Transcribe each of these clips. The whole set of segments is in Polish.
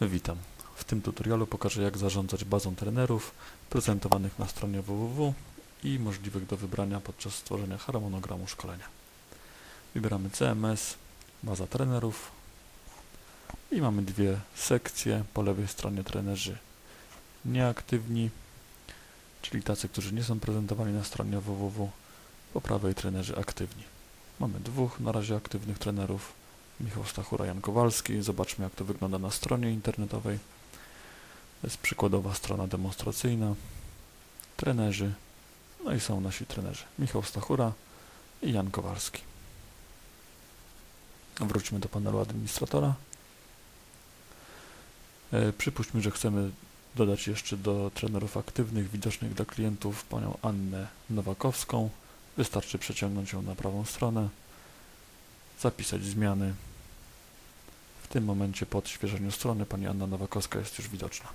Witam. W tym tutorialu pokażę jak zarządzać bazą trenerów prezentowanych na stronie www i możliwych do wybrania podczas stworzenia harmonogramu szkolenia. Wybieramy CMS, baza trenerów i mamy dwie sekcje. Po lewej stronie trenerzy nieaktywni, czyli tacy, którzy nie są prezentowani na stronie www. Po prawej trenerzy aktywni. Mamy dwóch na razie aktywnych trenerów. Michał Stachura, Jan Kowalski. Zobaczmy jak to wygląda na stronie internetowej. To jest przykładowa strona demonstracyjna. Trenerzy. No i są nasi trenerzy. Michał Stachura i Jan Kowalski. Wróćmy do panelu administratora. E, przypuśćmy, że chcemy dodać jeszcze do trenerów aktywnych, widocznych dla klientów panią Annę Nowakowską. Wystarczy przeciągnąć ją na prawą stronę, zapisać zmiany. W tym momencie po odświeżeniu strony pani Anna Nowakowska jest już widoczna.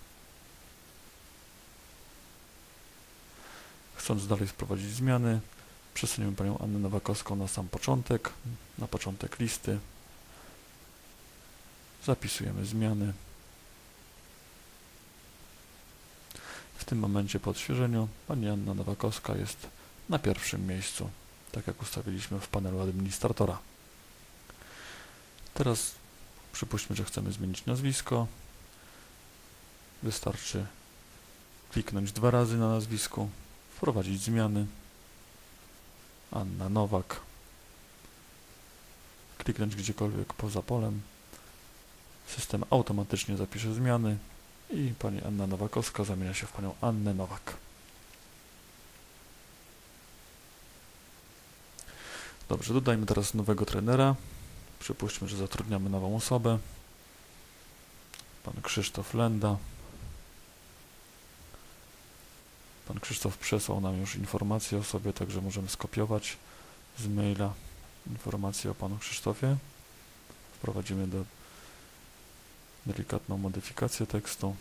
Chcąc dalej wprowadzić zmiany, przesuniemy panią Annę Nowakowską na sam początek, na początek listy. Zapisujemy zmiany. W tym momencie po odświeżeniu pani Anna Nowakowska jest na pierwszym miejscu, tak jak ustawiliśmy w panelu administratora. Teraz przypuśćmy, że chcemy zmienić nazwisko. Wystarczy kliknąć dwa razy na nazwisku, wprowadzić zmiany. Anna Nowak. Kliknąć gdziekolwiek poza polem. System automatycznie zapisze zmiany i pani Anna Nowakowska zamienia się w panią Annę Nowak. Dobrze, dodajmy teraz nowego trenera. Przypuśćmy, że zatrudniamy nową osobę. Pan Krzysztof Lenda. Pan Krzysztof przesłał nam już informację o sobie, także możemy skopiować z maila informację o panu Krzysztofie. Wprowadzimy do delikatną modyfikację tekstu.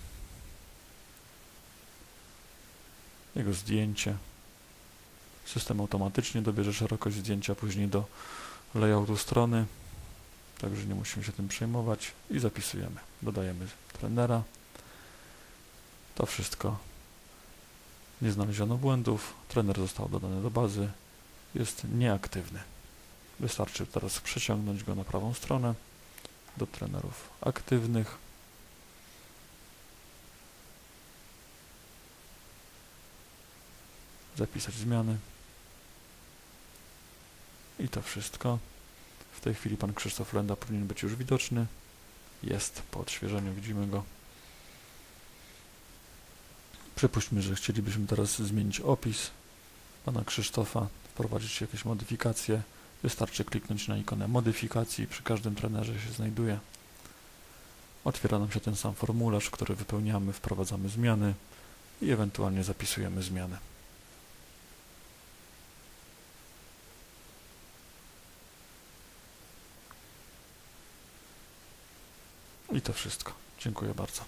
Jego zdjęcie. System automatycznie dobierze szerokość zdjęcia później do layoutu strony, także nie musimy się tym przejmować i zapisujemy. Dodajemy trenera. To wszystko. Nie znaleziono błędów. Trener został dodany do bazy. Jest nieaktywny. Wystarczy teraz przeciągnąć go na prawą stronę do trenerów aktywnych. Zapisać zmiany. I to wszystko. W tej chwili pan Krzysztof Lenda powinien być już widoczny. Jest, po odświeżeniu widzimy go. Przypuśćmy, że chcielibyśmy teraz zmienić opis pana Krzysztofa, wprowadzić jakieś modyfikacje. Wystarczy kliknąć na ikonę modyfikacji, przy każdym trenerze się znajduje. Otwiera nam się ten sam formularz, który wypełniamy, wprowadzamy zmiany i ewentualnie zapisujemy zmiany. I to wszystko. Dziękuję bardzo.